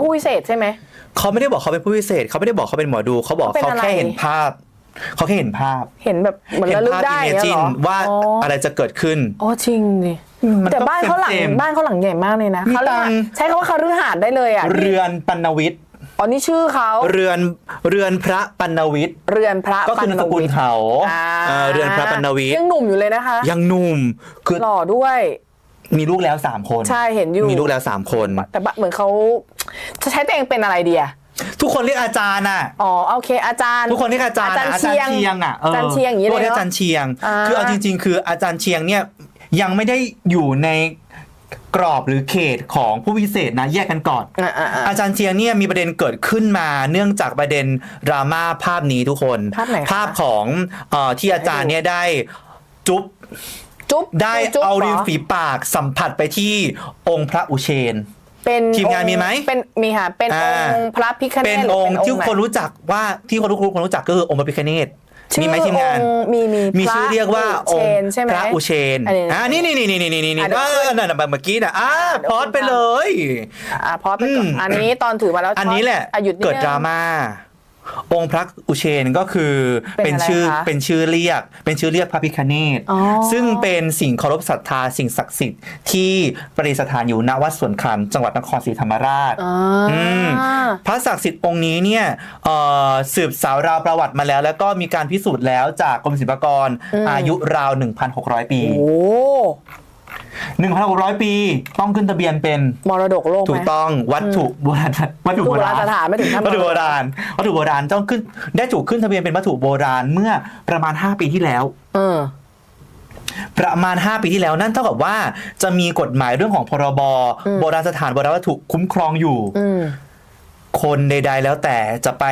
ผู้พิเศษใช่ไหม เขาไม่ได้บอกเขาเป็นผู้พิเศษ เขาไม่ได้บอกเขาเป็นหมอดู เขาบอกเป็นเขาอะไร แค่เห็นภาพ เขาแค่เห็นภาพเห็นแบบเหมือนเห็ระลึกภาพได้อิอย่างเมเงี้ยจิเหนรอว่าอ๋ออะไรจะเกิดขึ้น อ๋อจริงดิมันแต่ก็บ้านเขาหลังเต็มๆบ้านเขาหลังใหญ่มากเลยนะมีเขาตังค์ ใช้คำว่าคฤหาสน์ได้เลยอะเรือนปัณวิทย์อ๋อนี่ชื่อเขาเรือนเรือนพระปัณวิทย์ เรือนพระก็คือนามสกุลเขาอ่าเออเรือนพระปัณวิทย์ยังหนุ่มอยู่เลยนะคะ ยังหนุ่มคือหล่อด้วย มีลูกแล้วสามคนใช่เห็นอยู่ มีลูกแล้วสามคน แต่บะเหมือนเขา จะใช้ตัวเองเป็นอะไรดีอะทุกคนเรียกอาจารย์อะ อ๋อโอเคอาจารย์ ทุกคนเรียกอาจารย์อาจารย์อะอาจารย์เชียงอะอาจารย์เชียงอย่างนี้นี้เลยเรียกเนอะอาจารย์เชียงอ่าคือเอาจริง ๆ คืออาจารย์เชียงเนี่ยยังไม่ได้อยู่ในกรอบหรือเขตของผู้พิเศษนะแยกกันก่อนอ่าอ่าอ่าอาจารย์เชียงเนี่ยมีประเด็นเกิดขึ้นมาเนื่องจากประเด็นดราม่าภาพนี้ทุกคน ภาพไหนคะภาพของเอ่อที่อาจารย์เนี่ยได้จุ๊บจุ๊บได้จุ๊บเอาหริมฝีปากสัมผัสไปที่องค์พระอุเชน เป็นทีมงานมีไหม เป็นมีค่ะเป็นอ่าองค์พระพิฆเนศเป็นหรืองค์ที่ไหคนรู้จักว่าที่คนรู้คนรู้จักก็คือองค์พระพิฆเนศชื่อมีไหมทีมงาน องค์มีมีมีชื่อเรียกว่าพอระงเชค์นใช่ไหม พระอุเชนอันนี้นะอ่านี่นี่นี่นี่นี่นี่นี่อะเดี๋ยวเออนั่นน่ะแบบเมื่อกี้นะอ่าเดี๋ยวพอดไปเลย อ่าพอไปก่อนอืม อันนี้ตอนถือมาแล้วอันนี้แหละ อะหยุดนิเกิดนึง ดราม่า องค์พระอุเชนก็คือเป็นอะไรชื่อคะเป็นชื่อเรียก เป็นชื่อเรียกพระพิคเนตอ๋อซึ่งเป็นสิ่งเคารพศรัทธาสิ่งศักดิ์สิทธิ์ที่ประดิษฐานอยู่ณวัดสวนคันจังหวัดนครศรีธรรมราชอ่าอืมพระศักดิ์สิทธิ์องค์นี้เนี่ยเอ่อสืบสาวราวประวัติมาแล้ว แล้วก็มีการพิสูจน์แล้วจากกรมศิลปากรอืมอายุราว 1,600 ปีโอ้ 1,600 ปีต้องขึ้นทะเบียนเป็นมรดกโลกไหมถูกต้องวัตถุโบราณวัตถุโบราณวัตถุโบราณสถานไม่ถึงขั้น วัตถุโบราณวัตถุโบราณต้องขึ้นได้ถูกขึ้นทะเบียนเป็นวัตถุโบราณเมื่อประมาณ 5 ปีที่แล้ว เออ ประมาณ 5 ปีที่แล้วนั่นเท่ากับว่าจะมีกฎหมายเรื่องของพรบอืม โบราณสถานโบราณวัตถุคุ้มครองอยู่ อืม คนใด ๆ แล้วแต่จะไป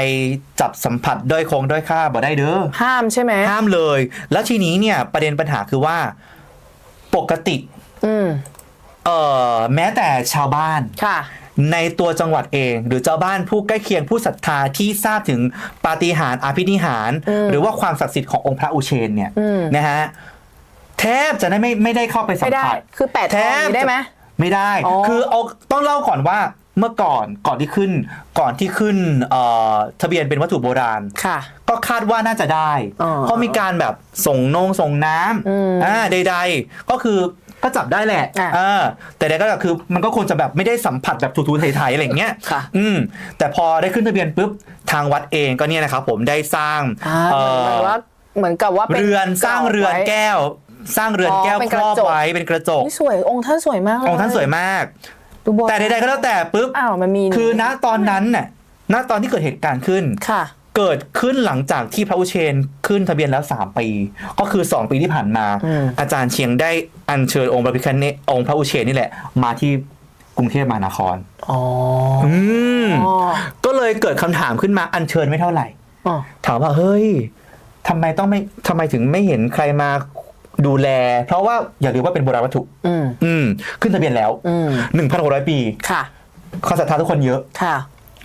จับสัมผัสด้อยคงด้อยค่าบ่ได้เด้อ ห้ามใช่ไหม ห้ามเลย แล้วทีนี้เนี่ยประเด็นปัญหาคือว่า ปกติ อืมเอ่อแม้แต่ชาวบ้าน ค่ะ ในตัวจังหวัดเอง หรือเจ้าบ้านผู้ใกล้เคียงผู้ศรัทธาที่ทราบถึงปาฏิหาริย์อาภินิหาร อืมหรือว่าความศักดิ์สิทธิ์ขององค์พระอุเชนเนี่ยอืม นะฮะแทบจะได้ไม่ไม่ได้เข้าไปสัมไม่ได้ผัส คือแปดทแทองบนี้ได้ไหม ไม่ได้ อ๋อคือเอาต้องเล่าก่อนว่าเมื่อก่อนก่อนที่ขึ้น ก่อนที่ขึ้นเอ่อทะเบียนเป็นวัตถุโบราณ ค่ะ ก็คาดว่าน่าจะได้ อ๋อเพราะมีการแบบส่งนงส่งน้อืมำอ่าใด ๆ ก็คือ ก็จับได้แหละอะเออแต่ใดก็คือมันก็ควรจะแบบไม่ได้สัมผัสแบบทูๆไทยๆอะไรอย่างเงี้ยค่ะอืมแต่พอได้ขึ้นทะเบียนปุ๊บทางวัดเองก็เนี่ยนะครับผมได้สร้างอ่าเอ่เหมือนอว่าเหมือนกับว่าป็เรือนสร้างเรือนไว้แก้ว สร้างเรือนอ๋อแก้วเป็นคกรระอบจกไว้เป็นกระจกนี่สวยองค์ท่านสวยมากเลยองค์ท่านสวยมาก ดูโบราณแต่ใดๆก็แล้วแต่ปุ๊บ อ้าวมันมีคือณตอนนั้นน่ะณตอนที่เกิดเหตุการณ์ขึ้น ค่ะ เกิดขึ้นหลังจากที่พระอุเชนขึ้นทะเบียนแล้ว3ปี ก็คือ2ปีที่ผ่านมา อืม อาจารย์เชียงได้อัญเชิญองค์พระพิฆเนศองค์พระอุเชนนี่แหละ มาที่กรุงเทพมหานคร อ๋ออืมอ๋อก็เลยเกิดคำถามขึ้นมาอัญเชิญไม่เท่าไหร่ อ๋อ ถามว่าเฮ้ยทำไมต้องไม่ทำไมถึงไม่เห็นใครมาดูแล เพราะว่าอย่าลืมว่าเป็นโบราณวัตถุ อืม อืม ขึ้นทะเบียนแล้วอืม1,600ปีค่ะ ความศรัทธาทุกคนเยอะ ค่ะ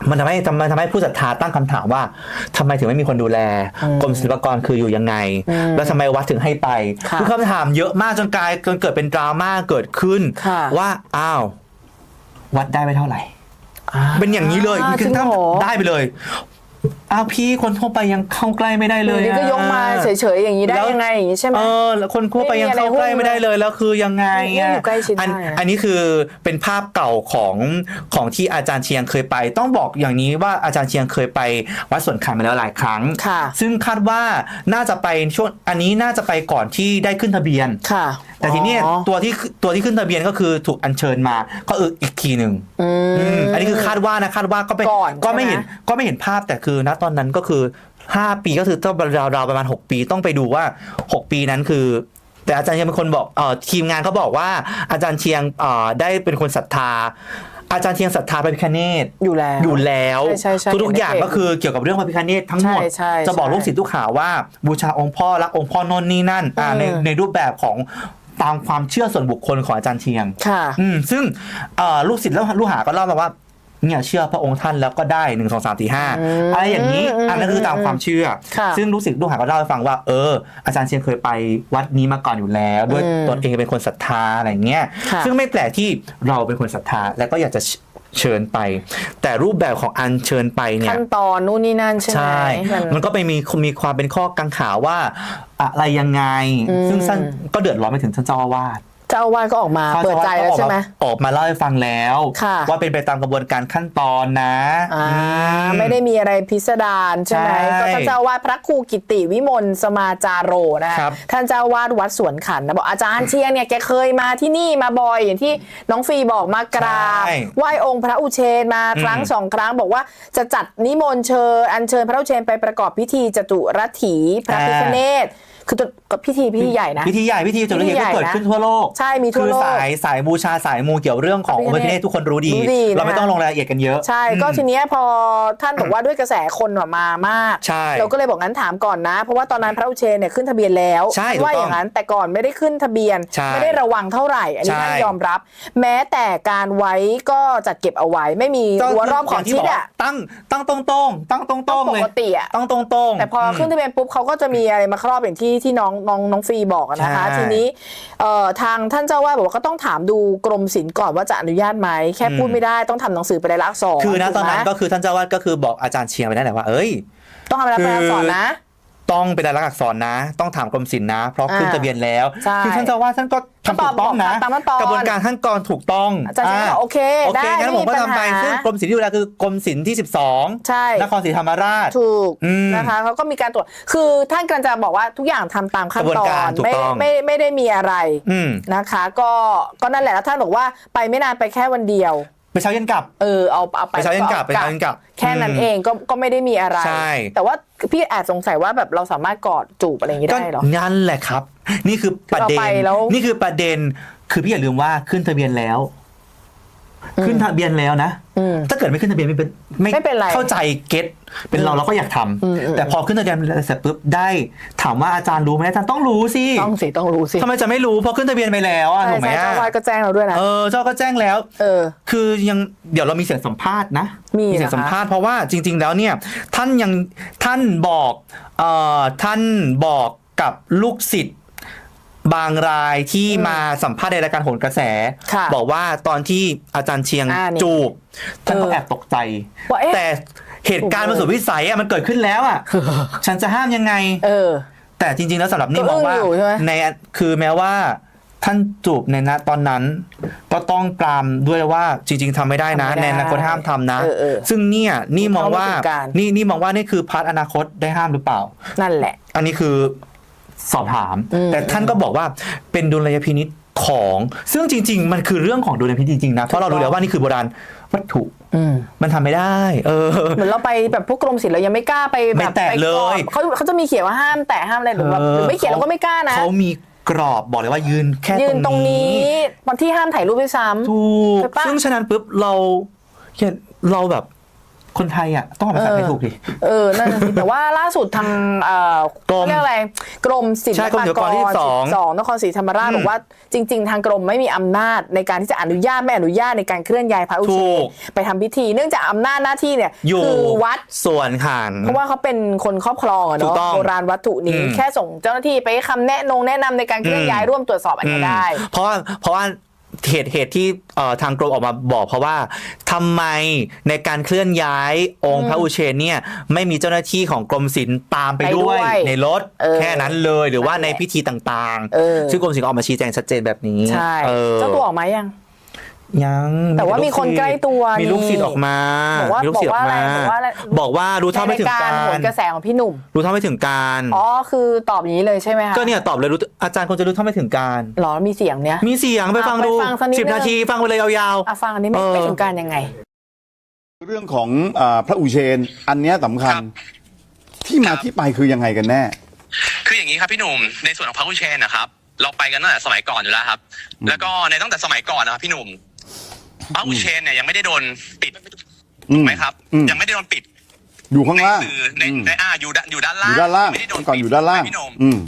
มันทำให้ทำไมทำให้ผู้ศรัทธาตั้งคำถามว่าทำไมถึงไม่มีคนดูแลอืมกรมศิลปากรคืออยู่ยังไงอืมแล้วทำไมวัดถึงให้ไปค่ะอคำถามเยอะมากจนกลายจนเกิดเป็นดราม่าเกิดขึ้น ค่ะ ว่าอ้าว วัดได้ไปเท่าไหร่อ่าเป็นอย่างนี้เลยจคืริองถ้าเหรอได้ไปเลย อ้าวพี่คนทั่วไปยังเข้าใกล้ไม่ได้เลยอยู่ดีก็อะยกมาเฉยๆอย่างนี้ได้แล้วยังไงอย่างนี้ใช่ไหมเออแล้วคนทั่วไปยังเข้าใกล้ไม่ได้เลยแล้วคือยังไงนี่อยู่ใกล้ชิดอันได้นะอันนี้คือเป็นภาพเก่าของของที่อาจารย์เชียงเคยไป ต้องบอกอย่างนี้ว่าอาจารย์เชียงเคยไปวัดสวนขันมาแล้วหลายครั้งค่ะซึ่งคาดว่าน่าจะไปช่วงอันนี้น่าจะไปก่อนที่ได้ขึ้นทะเบียนค่ะ แต่ทีเนี้ยอ๋อตัวที่ตัวที่ขึ้นทะเบียนก็คือถูกอัญเชิญมาก็เอออีกทีหนึ่งอือืมมอันนี้คือคาดว่านะคาดว่าก็ไม่ก่อนก็ไม่ใช่ไหมเห็นก็ไม่เห็นภาพแต่คือณตอนนั้นก็คือ 5 ปีก็คือต้องราวๆประมาณ 6 ปีต้องไปดูว่า 6 ปีนั้นคือ แต่อาจารย์เชียงเป็นคนบอกเอ่อทีมงานเขาบอกว่าอาจารย์เชียงเอ่อได้เป็นคนศรัทธาอาจารย์เชียงศรัทธาพระพิฆเนศอยู่แล้วอยู่แล้วใช่ใช่ใช่ทุกๆอย่างเห็นในเพจก็คือเกี่ยวกับเรื่องพระพิฆเนศทั้งหมดใช่ใช่จะบอกใช่ลูกศิษย์ลูกหาว่าบูชาองค์พ่อรักองค์พ่อนนนี่นั่นอ่าในอืมในรูปแบบของตามความเชื่อส่วนบุคคลของอาจารย์เชียง ค่ะอืมซึ่งเอ่อลูกศิษย์แล้วลูกหาก็เล่ามาว่า เนี่ยเชื่อพระองค์ท่านแล้วก็ได้หนึ่งสองสามสี่ห้าอืมอะไรอย่างนี้อืมอันนั้นคือตามความเชื่อค่ะซึ่งลูกศิษย์ลูกหาก็เล่าให้ฟังว่า เออ อาจารย์เชียงเคยไปวัดนี้มาก่อนอยู่แล้ว ด้วยอืมตนเองเป็นคนศรัทธาอะไรอย่างเงี้ยค่ะซึ่งไม่แปลกที่เราเป็นคนศรัทธาแล้วก็อยากจะเชิญไป แต่รูปแบบของอัญเชิญไปเนี่ยขั้นตอนนู่นนี่นั่นใช่ไหมใช่มันมันก็ไปมีมีความเป็นข้อกังขาว่า อะไรยังไงอืมซึ่งท่านก็เดือดร้อนไปถึงท่านเจ้าอาวาส เจ้าอาวาสก็ออกมาเปิดใจแล้วใช่ไหมออกมาเล่าให้ฟังแล้วค่ะว่าเป็นไปตามกระบวนการขั้นตอนนะอ่าอืมไม่ได้มีอะไรพิสดารใช่ไหมใช่ก็ท่านเจ้าอาวาสพระครูกิติวิมลสมาจาโรนะครับท่านเจ้าอาวาสวัดสวนขันนะบอกอาจารย์เชียงเนี่ยแกเคยมาที่นี่มาบ่อยอย่างที่น้องฟรีบอกมากราบใช่ไหว้องค์พระอุเชนมาครั้งอืมสองครั้งบอกว่าจะจัดนิมนต์เชิญอัญเชิญพระอุเชนไปประกอบพิธีจตุรถีพระพิฆเนศ คือตัวกับพิธีพิธีใหญ่นะ พิธีใหญ่พิธีจุลพิธีเกียรใหญ่ติเกิดนะขึ้นทั่วโลกใช่มีทั่วโลกคือสายสายบูชาสายมูเกี่ยวเรื่องของพองระค์พิฆเนศพระพิฆเนศทุกคนรู้ดีรู้ดีเราไม่นะคะต้องลงรายละเอียดกันเยอะ ใช่ก็อืมทีเนี้ยพอท่านบอกว่าด้วยกระแสคนออกมามากใช่เราก็เลยบอกงั้นถามก่อนนะ เพราะว่าตอนนั้นพระอุเชนเนี่ยขึ้นทะเบียนแล้วใช่ถูกต้องว่าอย่างนั้นแต่ก่อนไม่ได้ขึ้นทะเบียนใช่ไม่ได้ระวังเท่าไหร่ อันนี้ใช่ท่านยอมรับ แม้แต่การไว้ก็จัดเก็บเอาไว้ไม่มีรั้วรอบขอบชิดย่างที่บกอะตั้งตั้งตรงตรงๆตั้งตรงตรงๆปเลยกติอะตั้งตรงตรงๆแต่พอขึ้นทะเบียนปุ๊บเขาก็จะมีอะไรมาครอบอย่างที่ที่น้องน้องน้องฟรีบอกอะนะคะ ใช่ ทีนี้เอ่อทางท่านเจ้าว่าบอกว่าก็ต้องถามดูกรมศิลป์ก่อนว่าจะอนุญาตไหมแค่พูดไม่ได้ต้องทำหนังสือไปรายลักษณ์สองคือนะตอนนั้นถูไหมก็คือท่านเจ้าวาดก็คือบอกอาจารย์เชียงไปได้แหละว่าเอ้ย ต้องทำรายลักษณ์ไปรายลักษณ์สอนนะ ต้องเป็นรายลักษณ์อักษรนะ ต้องถามกรมศิลป์นะ เพราะขึ้นอ่าทะเบียนแล้ว ใช่ คือท่านเจ้าว่าท่านก็ทำถูกต้องนะ ตามขั้นตอนกระบวนการขั้นตอนถูกต้องอาจารย์เชียงบอกโอเคโอได้เคงั้นไม่ผมมีก็ปัญทำไปหาซึ่งกรมศิลป์ที่ดูแลคือกรมศิลป์ที่ 12 ใช่ นครศรีธรรมราช ถูกอืมนะคะเขาก็มีการตรวจคือท่านกำลังจะบอกว่าทุกอย่างทำตามขั้นกระบวนตอการนถูกไม่ต้อง ไม่ไม่ได้มีอะไรอืมนะคะ ก็ก็นั่นแหละแล้วท่านบอกว่าไปไม่นานไปแค่วันเดียว ไปเช้าเย็นกลับ เออเอาเอาไปไปเช้าเย็นกลับอไปเช้าเย็นกลับแค่นั้นอืมเองก็ก็ไม่ได้มีอะไร ใช่ แต่ว่าพี่แอบสงสัยว่าแบบเราสามารถกอดจูบอะไรอย่างนี้ก็ได้เหรอ นั่นแหละครับ นี่คือประเด็นคือเอาไปแล้ว นี่คือประเด็นคือพี่อย่าลืมว่าขึ้นทะเบียนแล้ว ขึ้นทะเบียนแล้วนะ อืม ถ้าเกิดไม่ขึ้นทะเบียนไม่เป็นไม่เป็นไรเข้าใจเก็ตเป็นเราเราก็อยากทำอืมอืม แต่พอขึ้นทะเบียนเสร็จปุ๊บได้ ถามว่าอาจารย์รู้ไหมอาจารย์ต้องรู้สิต้องสิต้องรู้สิทำไมจะไม่รู้เพราะขึ้นทะเบียนไปแล้วอะใช่ถูกไหมใช่อะเจ้าอาวาสก็แจ้งเราด้วยนะ เออเจ้าก็แจ้งแล้ว เออ คือยังเดี๋ยวเรามีเสียงสัมภาษณ์นะมีเสียงเหรอคะสัมภาษณ์เพราะว่าจริง ๆ แล้วเนี่ยท่านยังท่านบอกเอ่อท่านบอกกับลูกศิษย์ บางรายที่มาสัมภาษณ์ในรายการโหนกระแส ค่ะบอกว่าตอนที่อาจารย์เชียงอ่านี่จูบท่านก็เออแอบตกใจ ว่าเอ๊ะ แต่เหตุการณ์มันสุดวิสัยอะมันเกิดขึ้นแล้วอะฉันจะห้ามยังไง เออ แต่จริงๆ แล้วสำหรับนี่ก็มองว่าอึ้งอยู่ใช่ไหม ในคือแม้ว่าท่านจูบในณตอนนั้นก็ต้องปรามด้วยว่าจริง ๆทำไม่ได้นะ ทำไม่ได้ในอนาคตห้ามทำนะ เออเออซึ่งเนี่ยนี่มองว่าเข้าไม่ถึงการ นี่นี่มองว่านี่คือพาร์ทอนาคตได้ห้ามหรือเปล่า นั่นแหละ อันนี้คือ สอบถามอืมแต่ท่านก็บอกว่าเป็นดุลยพินิษของซึ่งจริง ๆ มันคือเรื่องของดุลยพินิษจริงๆนะเพราะเรารู้แล้วว่านี่คือโบราณวัตถุอืมมันทำไม่ได้ เออ เหมือนเราไปแบบพวกกรมศิลป์เรายังไม่กล้าไปแบบไม่แตะปกอดเลยเขาเขาจะมีเขียนว่าห้ามแตะห้ามอะไรหรือแบบหรือไม่เขียนเราก็ไม่กล้านะเขามีกรอบบอกเลยว่ายืนแค่ยืนตรงนี้วันที่ห้ามถ่ายรูปด้วยซ้ถูกใช่ปะซึ่งฉะนั้นปุ๊บเราเห็นเราแบบ คนไทยอะต้องเอาภาษาไทยถูกดิำเออ นั่นน่ะสิแต่ว่าล่าสุดทางเอ่อกรมเรียกอะไรกรมศิลใช่กรมศิลปาปากกรรที่ที่สองสองนครศรีธรรมราชอืม บอกว่าจริง ๆ ทางกรมไม่มีอำนาจในการที่จะอนุญาตไม่อนุญาตในการเคลื่อนย้ายพระอุถูเชนก ไปทำพิธี เนื่องจากอำนาจหน้าที่เนี่ยอยู่คือวัด ส่วนขาน เพราะว่าเขาเป็นคนครอบครองอะถูเนาะกต้องโบราณวัตถุนี้อืม แค่ส่งเจ้าหน้าที่ไปให้คำแนะนงแนะนำในการเคลื่อนย้ายอืมร่วมตรวจสอบอันนี้ได้ เพราะว่าเพราะว่า เหตุเหตุที่เอ่อทางกรมออกมาบอกเพราะว่าทำไมในการเคลื่อนย้ายองค์พระอุเชนเนี่ยไม่มีเจ้าหน้าที่ของกรมศิลป์ตามไปไปด้ด้ววยยในรถเออแค่นั้นเลยหรือว่านั่นแหในละพิธีต่างเออซึ่งกรมศิลป์ก็ออกมาชี้แจงชัดเจนแบบนี้ใช่เออเจ้าตัวออกมายัง ยังแต่ว่ามีคนใกล้ตัวมีนี่ลูกศิษย์ออกมาบอกว่ามีลูกศิษย์ออกมาบอกว่าอะไรบอกว่ารู้เท่าไม่ถึงในการโหนกระแสของพี่หนุ่ม รู้เท่าไม่ถึงการอ๋อคือตอบอย่างนี้เลยใช่ไหมคะก็เนี่ยตอบเลยรู้อาจารย์คงจะรู้เท่าไม่ถึงการหรอมีเสียงเนี้ยมีเสียงไปฟังดูไปฟังสักนิดสิบนึงนาทีฟังไปเลยยาวอะฟังอันนี้ไม่เออไม่ถึงการยังไง เรื่องของอาพระอุเชนอันเนี้ยสำคัญครับที่มาที่ไปคือยังไงกันแน่ คืออย่างนี้ครับพี่หนุ่มในส่วนของพระอุเชนนะครับ เราไปกันตั้งแต่สมัยก่อนอยู่แล้วครับ แล้วก็ในตั้งแต่สมัยก่อนนะครับพี่หนุ่ม พระอุเชนเนี่ยยังไม่ได้โดนปิดอืมไหมครับ อืม ยังไม่ได้โดนปิดอยู่ข้างในล่างสื่อในอืมในอ่าอยู่ด้านอยู่ด้านอล่างยู่ด้านล่างไม่ได้โดนก่อนอยู่ด้านล่าง พี่หนุ่มอืม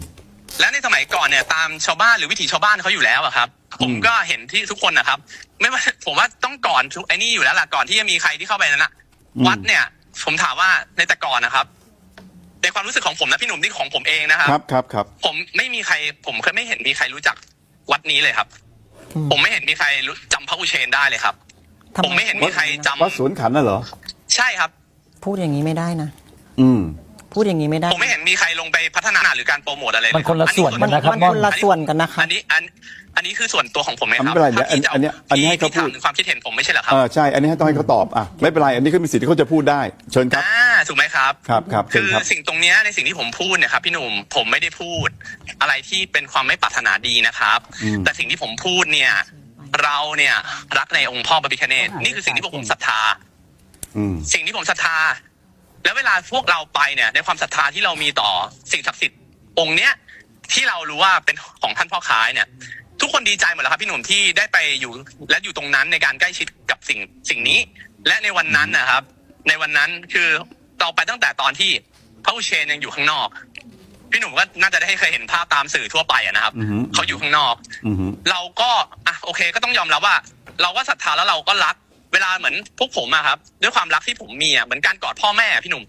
และในสมัยก่อนเนี่ยตามชาวบ้านหรือวิถีชาวบ้านเขาอยู่แล้วอะครับ ผมอืม ก็เห็นที่ทุกคนนะครับ ไม่ว่า ผมว่าต้องก่อนทุกไอ้นี่อยู่แล้วล่ะก่อนที่จะมีใครที่เข้าไปนั้นนะวัดเนี่ย ผมถามว่าในแต่ก่อนนะครับในความรู้สึกของผมนะพี่หนุ่มนี่ของผมเองนะครับ ครับครับครับ ผมไม่มีใคร ผมเคยไม่เห็นมีใครรู้จักวัดนี้เลยครับ ผมไม่เห็นมีใครรู้จำพระอุเชนได้เลยครับ ทำไมผมไม่เห็นมีใครจำวัดสวนขันน่ะเหรอ ใช่ครับ พูดอย่างนี้ไม่ได้นะ อืม พูดอย่างนี้ไม่ได้ ผมไม่เห็นมีใครลงไปพัฒนาหรือการโปรโมทอะไรเลยมันคนละส่วนกันนะครับ มันคนละส่วนกันนะคะ อันนี้อัน อันนี้คือส่วนตัวของผมเองครับไม่เป็นไรเดี๋ยวถ้าพี่จะอันเนี้ยอันนี้ให้เขาพี่ถามพูดถึงความคิดเห็นผมไม่ใช่เหรอครับเออใช่อันนี้ให้ต้องให้เขาตอบอะไม่เป็นไรอันนี้ก็มีสิทธิ์ที่เขาจะพูดได้ เชิญครับอ่าถูกไหมครับ ครับครับเชิคืญอครับ สิ่งตรงเนี้ยในสิ่งที่ผมพูดเนี่ยครับพี่หนุ่มผมไม่ได้พูด อะไรที่เป็นความไม่ปรารถนาดีนะครับ อืม แต่สิ่งที่ผมพูดเนี่ย เราเนี่ยรักในองค์พ่อพระพิฆเนศนี่คือสิ่งที่พวกผมศรัทธา อืม สิ่งที่ผมศรัทธา แล้วเวลาพวกเราไปเนี่ย ในความศรัทธาที่เรามีต่อสิ่งศักดิ์สิทธิ์องค์เนี้ยที่เรารู้ว่าเป็นของท่านพ่อค้ายเนี่ย ทุกคนดีใจหมดแล้วครับพี่หนุ่มที่ได้ไปอยู่ และอยู่ตรงนั้นในการใกล้ชิดกับสิ่งสิ่งนี้ และในวันนั้นนะครับ ในวันนั้นคือเราไปตั้งแต่ตอนที่พระอุเชนยังอยู่ข้างนอก พี่หนุ่มก็น่าจะได้เคยเห็นภาพตามสื่อทั่วไปอะนะครับอือฮึ เขาอยู่ข้างนอก อืมเราก็อะโอเคก็ต้องยอมรับว่า เราก็ศรัทธาแล้วเราก็รัก เวลาเหมือนพวกผมอะครับ ด้วยความรักที่ผมมีอะเหมือนการกอดพ่อแม่พี่หนุ่ม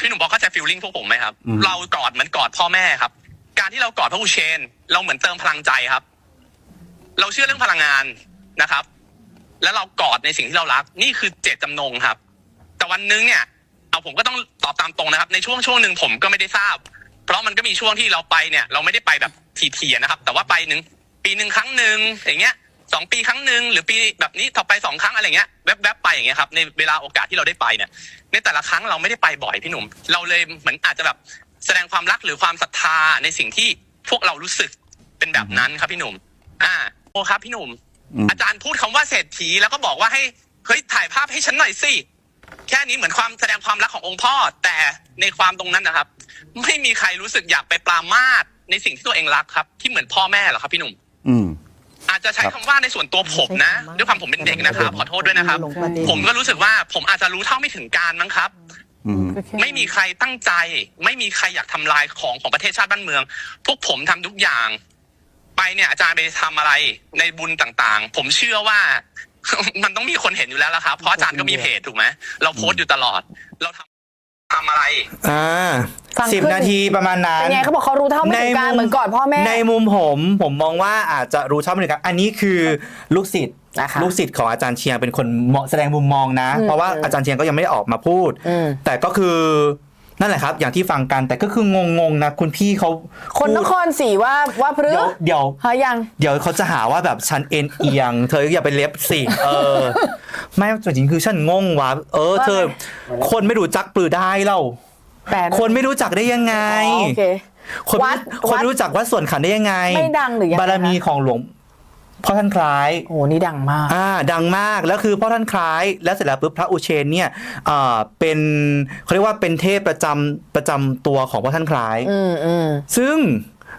พี่หนุ่มบอกเข้าใจฟีลลิ่งพวกผมไหมครับเรากอดเหมือนกอดพ่อแม่ครับ การที่เรากอดพระอุเชน เราเหมือนเติมพลังใจครับ เราเชื่อเรื่องพลังงานนะครับ แล้วเรากอดในสิ่งที่เรารัก นี่คือเจตจำนงครับ แต่วันนึงเนี่ย เอาผมก็ต้องตอบตามตรงนะครับ ในช่วงช่วงหนึ่งผมก็ไม่ได้ทราบ เพราะมันก็มีช่วงที่เราไปเนี่ย เราไม่ได้ไปแบบทีๆนะครับ แต่ว่าไปหนึ่งปีหนึ่งครั้งหนึ่งอย่างเงี้ยสองปีครั้งหนึ่งหรือปีแบบนี้ต่อไปสองครั้งอะไรเงี้ยแวบๆไปอย่างเงี้ยครับในเวลาโอกาสที่เราได้ไปเนี่ย ในแต่ละครั้งเราไม่ได้ไปบ่อยพี่หนุ่ม เราเลยเหมือนอาจจะแบบแสดงความรักหรือความศรัทธาในสิ่งที่พวกเรารู้สึกเป็นแบบนั้นครับพี่หนุ่ม อ่า ครับพี่หนุ่ม อืม อาจารย์พูดคำว่าเศรษฐีแล้วก็บอกว่าให้เฮ้ยถ่ายภาพให้ฉันหน่อยสิแค่นี้เหมือนความแสดงความรักขององค์พ่อ แต่ในความตรงนั้นนะครับ ไม่มีใครรู้สึกอยากไปปรามาสในสิ่งที่ตัวเองรักครับ ที่เหมือนพ่อแม่หรอกครับพี่หนุ่ม อืม อาจจะใช้คคำรับว่าในส่วนตัวผมนะ ด้วยความผมเป็นเด็กนะครับ ขอโทษด้วยนะครับ ลงประเด็น ผมก็รู้สึกว่าผมอาจจะรู้เท่าไม่ถึงการมั้งครับ อืม ไม่มีใครตั้งใจ ไม่มีใครอยากทำลายของของประเทศชาติบ้านเมือง พวกผมทำทุกอย่าง ไปเนี่ยอาจารย์ไปทำอะไรในบุญต่างๆ ผมเชื่อว่า มันต้องมีคนเห็นอยู่แล้วละครับ เพราะอาจารย์ก็มีเพจถูกไหมเราโพสต์อยู่ตลอด เราทำทำอะไร อ่าฟังสิบขึ้น นาทีประมาณนั้น เป็นไงเขาบอกเขารู้เท่าไม่ถึงการเหมือนกอดพ่อแม่ ในมุมผมผมมองว่าอาจจะรู้เท่าไม่ถึงการอันนี้คือลูกศิษย์นะคะลูกศิษย์ของอาจารย์เชียงเป็นคนเหมาะแสดงมุมมองนะ อืมเพราะว่าอาจารย์เชียงก็ยังไม่ได้ออกมาพูด อืม แต่ก็คือ นั่นแหละครับ อย่างที่ฟังกันแต่ก็คืองงๆนะคุณพี่เขาคนนพูดครศรีว่าว่าพฤเดี๋ยวเดี๋ยวฮะยัง เดี๋ยวเขาจะหาว่าแบบฉันเอ็นเอียง เธออย่าไปเล็บสิเออ ไม่จริงๆคือฉันงงว่ะเออ เธอ คนไม่รู้จักปลือได้เล่าแปลคนไม่รู้จักได้ยังไง อ๋อโอเค คนวัดคนวัด ไม่รู้จักว่าส่วนขันได้ยังไง ไม่ดังหรือยังไงบารมีของหลวง พ่อท่านคล้ายโอ้โหนี่ดังมาก อ่าดังมากแล้วคือพ่อท่านคล้าย แล้วเสร็จแล้วปุ๊บพระอุเชนเนี่ยอ่าเป็นเขาเรียกว่าเป็นเทพประจำประจำตัวของพ่อท่านคล้าย อืมอืม ซึ่ง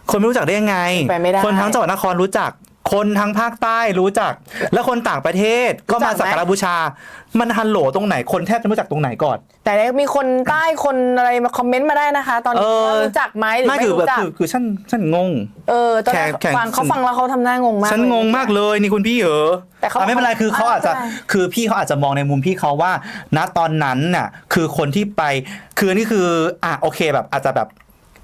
คนไม่รู้จักได้ยังไง ไปไม่ได้ คนทั้งจังหวัดนครรู้จัก คนทั้งภาคใต้รู้จัก และคนต่างประเทศก็มารู้จัสักกไหมการะบูชา มันฮัลโหลตรงไหนคนแทบจะไม่รู้จักตรงไหนก่อน แต่มีคนใต้คนอะไรมาคอมเมนต์มาได้นะคะ ตอนนี้เออว่ารู้จักไหมหรือไม่คือแบบรู้จักคือคือฉันฉันงง เออตอนแรกแข่งฟังเขาแข่งฟังแล้วเขาทำหน้างงมากฉันงงมากเลยนี่คุณพี่เหรอแต่เขาอะไม่เป็นไรคือเขาอาจจะใช่คือพี่เขาอาจจะมองในมุมพี่เขาว่า ณตอนนั้นน่ะคือคนที่ไปคือนี่คืออะโอเคแบบอาจจะแบบ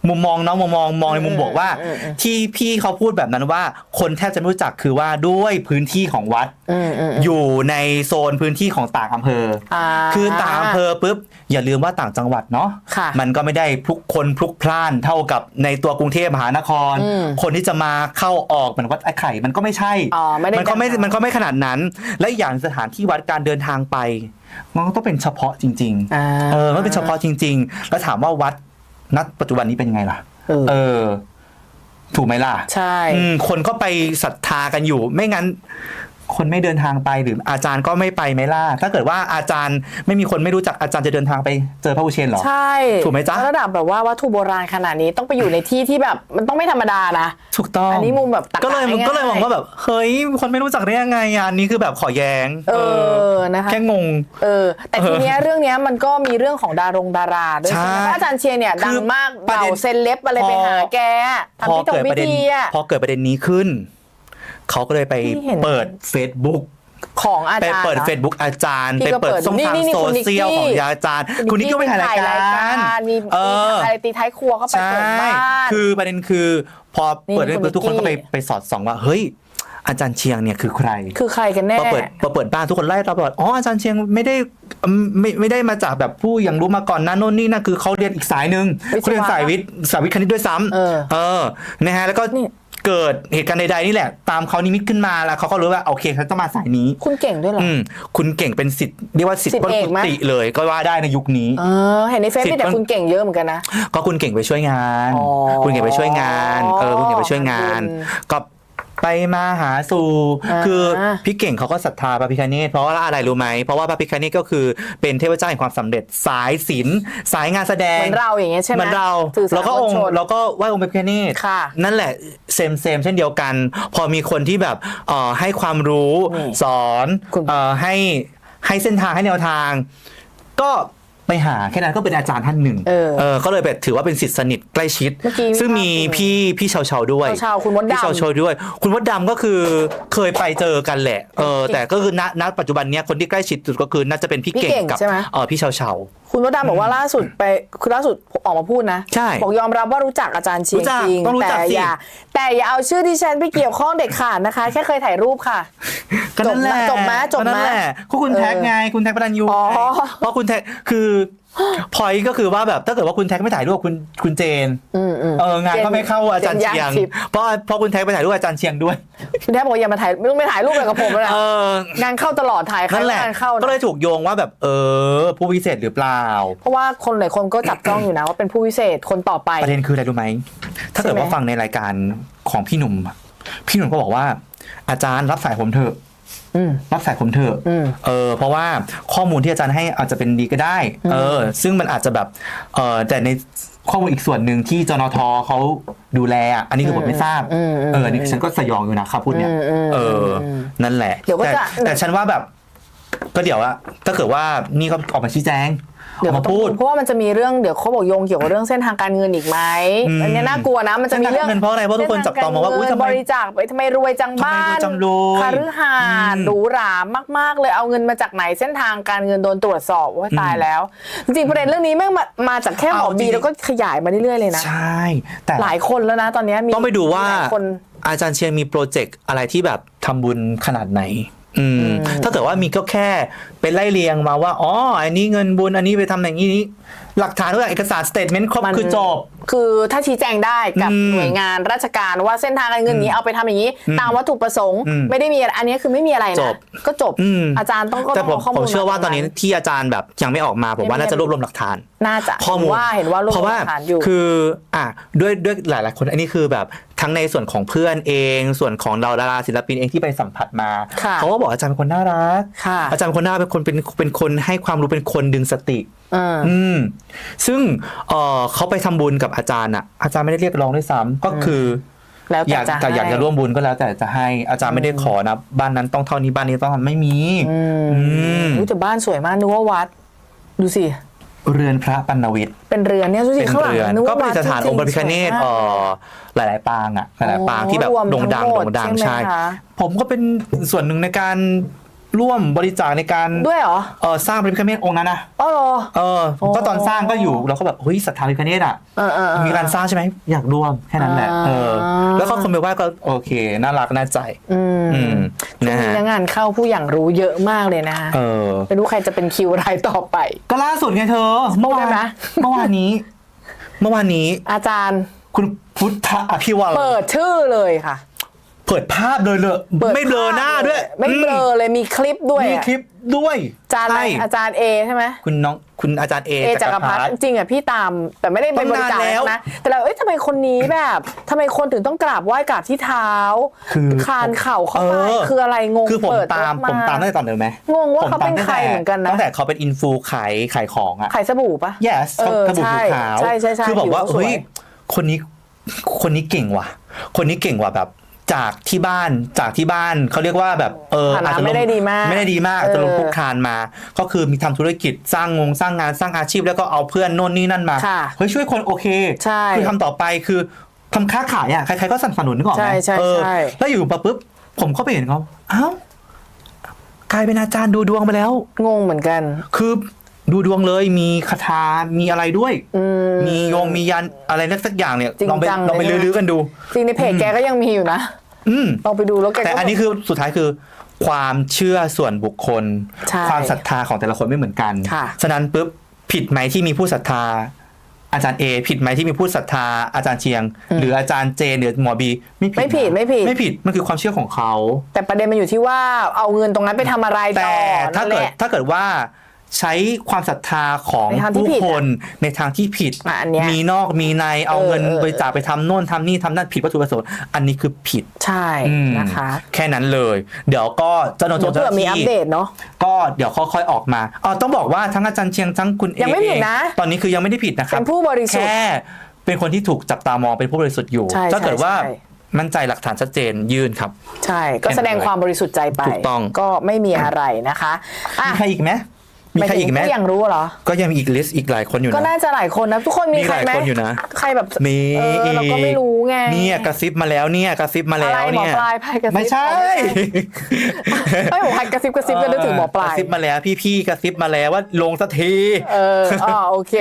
มุมมองเนาะมุมมองมองในมุมบวกว่าอืมอืมที่พี่เขาพูดแบบนั้นว่า คนแทบจะไม่รู้จักคือว่าด้วยพื้นที่ของวัด อืมอืมอยู่ในโซนพื้นที่ของต่างอำเภอออ่าคือต่างอำเภอปุ๊บอย่าลืมว่าต่างจังหวัดเนาะค่ะมันก็ไม่ได้พลุกคนพลุกพล่านเท่ากับในตัวกรุงเทพมหานคร อืมคนที่จะมาเข้าออกเหมือนวัดไอ้ไข่มันก็ไม่ใช่อ๋อไม่ได้มันก็ไม่เดินทาง มันก็ไม่ขนาดนั้น และอีกอย่างสถานที่วัดการเดินทางไป มันก็ต้องเป็นเฉพาะจริงอ่าๆเออมันเป็นเฉพาะจริง ๆ แล้วถามว่าวัด ณปัจจุบันนี้เป็นยังไงล่ะ เออ เออ ถูกไหมล่ะใช่ อืมคนก็ไปศรัทธากันอยู่ ไม่งั้น คนไม่เดินทางไปหรืออาจารย์ก็ไม่ไปไหมล่ะถ้าเกิดว่าอาจารย์ไม่มีคนไม่รู้จักอาจารย์จะเดินทางไปเจอพระอุเชนเหรอ ใช่ถูกไหมจ๊ะ ระดับแบบว่าวัตถุโบราณขนาดนี้ต้องไปอยู่ในที่ที่แบบมันต้องไม่ธรรมดานะ ถูกต้องอันนี้มุมแบบตักกะก็เลยง่ายๆก็เลยมองว่าแบบเฮ้ยคนไม่รู้จักได้ยังไงอะอันนี้คือแบบขอแย้ง เออนะคะแค่งงเออแต่ทีเนี้ยเรื่องเนี้ยมันก็มีเรื่องของดารงดาราด้วยใช่ใช่ไหมเพราะอาจารย์เชียร์เนี่ยคืดัองมากประเบาเด็นเซนเล็บอะไรไปพอหาแกพอทำที่ตรเกิงดพิประเด็นธีอะพอเกิดประเด็นนี้ขึ้น เขาก็เลยไปพี่เห็น เปิด Facebook ของอาไปจารย์เปิดหรอ Facebook อาจารย์พี่ไปก็เปิดเปิดช่องทางนี่นี่โซคุณนิกกี้ เชียลของอาจารย์ คุณนิกกี้ก็ไปถ่ายรายรายกาการรมีเอออะไรตีท้ายครัวเข้าไปใช่ เปิดบ้าน คือประเด็นคือพอเปิดนี่เรื่องคุณทุกคนก็ไปนิกกี้ไปสอดส่องว่า เฮ้ย อาจารย์เชียงเนี่ยคือใครคือใครกันแน่ พอเปิดพอเปิดบ้านทุกคนไล่เราบอกอ๋ออาจารย์เชียงไม่ได้อืมไม่ไม่ได้มาจากแบบผู้ยังรู้มาก่อนนะโน่นนี่นะคือเขาเรียนอีกสายหนึ่งวิศวะเขาเรียนสายวิทย์สายวิทย์คณิตด้วยซ้ำเออ เออนะฮะแล้วก็นี่ เกิดเหตุการณ์ใดๆนี่แหละ ตามเขานิมิตขึ้นมาแล้วเขาก็รู้ว่าโอเคเขาจะมาสายนี้ คุณเก่งด้วยเหรอ อืมคุณเก่งเป็นสิทธิ์เรียกว่าสิทธิ์สิทธิ์บนเอกกุไหมฏิเลยก็ว่าได้ในยุคนี้ เออเห็นในเฟซสิบมีแต่ต้นคุณเก่งเยอะเหมือนกันนะ ก็คุณเก่งไปช่วยงาน อ๋อคุณเก่งไปช่วยงานเออคุณเก่งไปช่วยงานคุณ ก็ ไปมาหาสู่ อ่า คือพี่เก่งเขาก็ศรัทธาพระพิคเนตเพราะว่าอะไรรู้ไหมเพราะว่าพระพิคเนตก็คือเป็นเทพเจ้าแห่งความสำเร็จสายศิลป์สายงานแสดง เหมือนเราอย่างเงี้ยใช่ไหมเหมือนเราสื่อสารเราก็องค์มวลชนเราก็ไหว้องค์พระพิคเนตค่ะ นั่นแหละเซมเซมเช่นเดียวกัน พอมีคนที่แบบเอ่อให้ความรู้นี่สอนคุณเอ่อให้ให้เส้นทางให้แนวทาง ก็ ไปหาแค่นั้นก็เป็นอาจารย์ท่านหนึ่งเออเออก็เลยแบบถือว่าเป็นสิทธิ์สนิทใกล้ชิด เมื่อกี้ซึ่งมีภาพพี่พี่เชาเชาด้วยเชาๆคุณมดดำพี่เชาเชาด้วย คุณมดดำก็คือเคยไปเจอกันแหละเออแต่ก็คือณณปัจจุบันเนี้ยคนที่ใกล้ชิดสุดก็คือน่าจะเป็นพี่พี่เก่งเก่งกับใช่ไหม เออพี่เชาเชา คุณมดดำบอกว่าล่าสุดไปคือล่าสุดออกมาพูดนะใช่บอกยอมรับว่ารู้จักอาจารย์เชียงรู้จักจริงต้องรู้แต่จักสิอย่าแต่อย่าเอาชื่อที่ฉันไปเกี่ยวข้องเด็ดขาดนะคะ แค่เคยถ่ายรูปค่ะก็นั่นแหละจบไหมจบไหมก็นั่นแหละก็คุณเออแท็กไงคุณแท็กประดันยูอ๋อไงเพราะคุณแท็กคือ พอยก็คือว่าแบบถ้าเกิดว่าคุณแท็กไม่ถ่ายรูปกับคุณคุณเจนอืมอืม เอองานก็ไม่เข้าอาจารย์เจนเชียงยางทิพย์เพราะเพราะคุณแท็กไปถ่ายรูปอาจารย์เชียงด้วย คุณแท้บอกอย่ามาถ่ายไม่ต้องไปถ่ายรูปเลยกับผมแล้วนะเอองานเข้าตลอดถ่ายใครนั่นแหก็ละงานเข้าก็เลนะยถูกโยงว่าแบบเออ ผู้พิเศษหรือเปล่า เพราะว่าคนหลายคนก็จับจ้องอยู่นะว่าเป็นผู้วิเศษคนต่อไป ประเด็นคืออะไรรู้ไหม ถ้าเกิดใช่ไหมว่าฟังในรายการของพี่หนุ่มอะพี่หนุ่มก็บอกว่า อาจารย์รับสายผมเถอะอืม รับสายผมเถอะอืมเออเพราะว่าข้อมูลที่อาจารย์ให้อาจจะเป็นดีก็ได้ เออ ซึ่งมันอาจจะแบบเออแต่ในข้อมูลอีกส่วนหนึ่งที่จนทเขาดูแลอะอันนี้คือผมไม่ทราบอืมอืมเอออันนี่ฉันก็สยองอยู่นะครับพูดเนี่ยอืมอืมเอออมนั่นแหละเดี๋ยวก็แต่จะแต่ฉันว่าแบบ ก็เดี๋ยวอะถ้าเกิดว่านี่ก็ออกมาชี้แจงอเดี๋ยวอกเขามาต้องพูด เพราะว่ามันจะมีเรื่องเดี๋ยวเขาบอกโยงเกี่ยวกับเรื่องเส้นทางการเงินอีกไหมอืมอันนี้น่ากลัวนะ มันจะมีเรื่องเส้นทางการเงินเพราะอะไรเพราะทุกคนจับตามองว่าอุ๊ยทำไมบริจาคไปทำไมรวยจังบ้านทำไมรวยจังเลยคาฤหาสน์อืมหรูหรามาก ๆ เลยเอาเงินมาจากไหนเส้นทางการเงินโดนตรวจสอบว่าตายแล้ว จริงๆประเด็นเรื่องนี้แม่งมามาจากแค่หมอเอาจริบีงๆแล้วก็ขยายมาเรื่อยๆเลยนะ ใช่ แต่หลายคนแล้วนะตอนนี้มีต้องไปดูว่า หลยคน อาจารย์เชียงมีโปรเจกต์อะไรที่แบบทำบุญขนาดไหน อืมถ้าเกิดว่ามีก็แค่เป็นไล่เรียงมาว่าอ๋ออันนี้เงินบุญอันนี้ไปทำอย่างนี้นี้ หลักฐานทุกอย่างเอกสารสเตทเมนต์ครบมันคือจบ คือถ้าชี้แจงได้กับอืมหน่วยงานราชการว่าเส้นทางการเงินนี้เอาไปทำอย่างนี้อืมตามวัตถุประสงค์ อืมไม่ได้มีอะไรอันนี้คือไม่มีอะไรจนะบก็จบอืม อาจารย์ต้องก็แต่ต้องผมเอาข้อผมูลมเชื่อว่าตอนนี้มที่อาจารย์แบบยังไม่ออกมาผมว่าน่าจะรวบรวมหลักฐาน น่าจะข้อมูลเห็นว่าเห็นว่ารวบเพรวราะมหว่าลักฐานอยู่ คืออะด้วยด้วยหลายๆคนอันนี้คือแบบทั้งในส่วนของเพื่อนเอง ส่วนของเราดาราศิลปินเองที่ไปสัมผัสมา ค่ะ เขาก็บอกอาจารย์เป็นคนน่ารัก ค่ะ อาจารย์เป็นคนน่ารักเป็นคนเป็นเป็นคนให้ความรู้เป็นคนดึงสติเอออืมซึ่งเออเขาไปทำบุญกับอาจารย์อะ อาจารย์ไม่ได้เรียกร้องด้วยซ้ำก็คือแล้วอแต่ยากจะแต่อยากให้จะร่วมบุญก็แล้วแต่จะให้อาจารย์ไม่ได้ขอนะ บ้านนั้นต้องเท่านี้บ้านนี้ต้องทำไม่มีอืมอืมรู้แต่บ้านสวยมากนึกว่าวัด ดูสิเรือนพระปัณวิทย์เป็นเรือนเนี่ยดูสิเป็นข้างหลังเรือนนึกก็ว่าเป็วันดสถานองค์พระพิฆเนศจริงๆสวยมากเอ่อหลาย ๆ ปางอะหลายๆปางที่แบบรวมโด่งดังทั้งหมดโด่งดังใช่ไหมใช่คะผมก็เป็นส่วนหนึ่งในการ ร่วมบริจาคในการด้วยเหรอเออสร้างพระพิฆเนศองค์นั้นนะอ๋อเหรอ เออโอ้ก็ตอนสร้างก็อยู่เราก็แบบเฮ้ยศรัทธาพระพิฆเนศอะเออเออเออ มีการสร้างใช่ไหมอยากร่วมแค่นั้นแหละอ่าเออ แล้วก็คนไปไหว้ก็โอเค น่ารักน่าใจ อืมอืมช่วนะงนี้ฮะนะงานเข้าผู้อย่างรู้เยอะมากเลยนะเออ ไม่รู้ใครจะเป็นคิวรายต่อไป ก็ล่าสุดไงเธอ เมื่อวานได้ไหม เมื่อวานนี้ เมื่อวานนี้อาจารย์คุณพุทธอภิวัลเปิดชื่อเลยค่ะ เปิดภาพเลยเลยปิดไม่เบลอหน้าด้วยไม่เบลอเลยมีคลิปด้วยมีอะคลิปด้วยอาจารย์อะไรใช่อาจารย์เอใช่ไหมคุณน้องคุณอาจารย์เอเอจักรพัฒน์จริงๆอะพี่ตามแต่ไม่ได้ไปบริจาคตั้งนานแล้วนะแต่เราเอ้ยทำไมคนนี้แบบทำไมคนถึงต้องกราบไหว้กราบที่เท้าคือคานเข่าเข้าไปเออ คืออะไรงงคือผมเปิดตามรถผมตามตั้งแต่ตอนเดิมไหมงงว่าผมเขาเป็นตตั้งใครแต่เหมือนกันนะตั้งแต่เขาเป็นอินฟูขายขายของอะ ขายสบู่ปะ yes เออกระบุกใช่ขาวใช่ใช่ใช่คือบอกว่าผิวเขาสวย เฮ้ยคนนี้คนนี้เก่งว่ะ คนนี้เก่งว่ะแบบ จากที่บ้านจากที่บ้านเขาเรียกว่าแบบเออฐานะอาจจะลงไม่ได้ดีมากไม่ได้ดีมากเออจะลงคุกคานมา ก็คือมีทำธุรกิจสร้างงงสร้างงานสร้างอาชีพแล้วก็เอาเพื่อนโน่นนี่นั่นมาค่ะเฮ้ยช่วยคนโอเคใช่คือทำต่อไปคือทำค้าขายอะใครๆก็สนับสนุนนึกออกไหมใช่ใช่เออใช่แล้วอยู่มาปุ๊บผมก็ไปเห็นเขาอ้าวกลายเป็นอาจารย์ดูดวงไปแล้ว งงเหมือนกัน คือดูดวงเลยมีคาถามีอะไรด้วยอืมมีโยงมียันอะไรนักสักอย่างเนี่ยจริงลองไปจังลองไปเลยนะลื้อๆกันดู จริงในเพจแกก็ยังมีอยู่นะ อืม ลองไปดูแล้วแกก็แต่อันนี้คือสุดท้ายคือความเชื่อส่วนบุคคล ใช่ความศรัทธาของแต่ละคนไม่เหมือนกันค่ะ ฉะนั้นปุ๊บผิดไหมที่มีผู้ศรัทธา อาจารย์เอผิดไหมที่มีผู้ศรัทธาอาจารย์เชียง หรืออาจารย์เจนหรือหมอบีไม่ผิดไม่ผิดนะไม่ผิด ไม่ผิดมันคือความเชื่อของเขา แต่ประเด็นมันอยู่ที่ว่าเอาเงินตรงนั้นไปทำอะไรต่แต่อถ้านั่นแหเกิดละ ถ้าเกิดว่า ใช้ความศรัทธาของในทางที่ผู้ผิดคนในทางที่ผิด อะอันเนี้ยมีนอกมีในเอาเออเงินเออ บริจาคไปทำโน่นทำนี่ทำนั่นผิดวัตถุประสงค์อันนี้คือผิด ใช่อืมนะคะ แค่นั้นเลย เดี๋ยวก็เจ้าหน้าเดี๋ยวที่เผื่อมีอัปเดตเนาะ ก็เดี๋ยวค่อยๆออกมาอ๋อต้องบอกว่าทั้งอาจารย์เชียงทั้งคุณเอยังไม่ผิดนะ เองตอนนี้คือยังไม่ได้ผิดนะครับ เป็นผู้บริสุทธิ์ แค่เป็นคนที่ถูกจับตามองเป็นผู้บริสุทธิ์อยู่ ใช่ถ้าเกิดใช่ว่าใช่ มั่นใจหลักฐานชัดเจนยื่นครับ ใช่ ก็แสดงความบริสุทธิ์ใจไป ถูกต้อง ก็ไม่มีอะไรนะคะอะ มีใครอีกไหม มีใครอีกไหมายถึงผู้ยังรู้เหรอ ก็ยังมีอีกลิสต์อีกหลายคนอยู่ก็นะน่าจะหลายคนนะ ทุกคนมีมีใครไหมหลายคนอยู่นะ ใครแบบมีเออเราก็ไม่รู้ไงเนี่ยกระซิบมาแล้วเนี่ยกระซิบมาอะแล้ไรวหมอเนี่ย ปลายไพ่กระซิบไม่ใช่ไม่ผมพัดกระซิบกระซิบก็นึกถึงหมอปลากยระซิบมาแล้วพี่ๆกระซิบมาแล้วว่าลงสักที เอออ๋อโอเค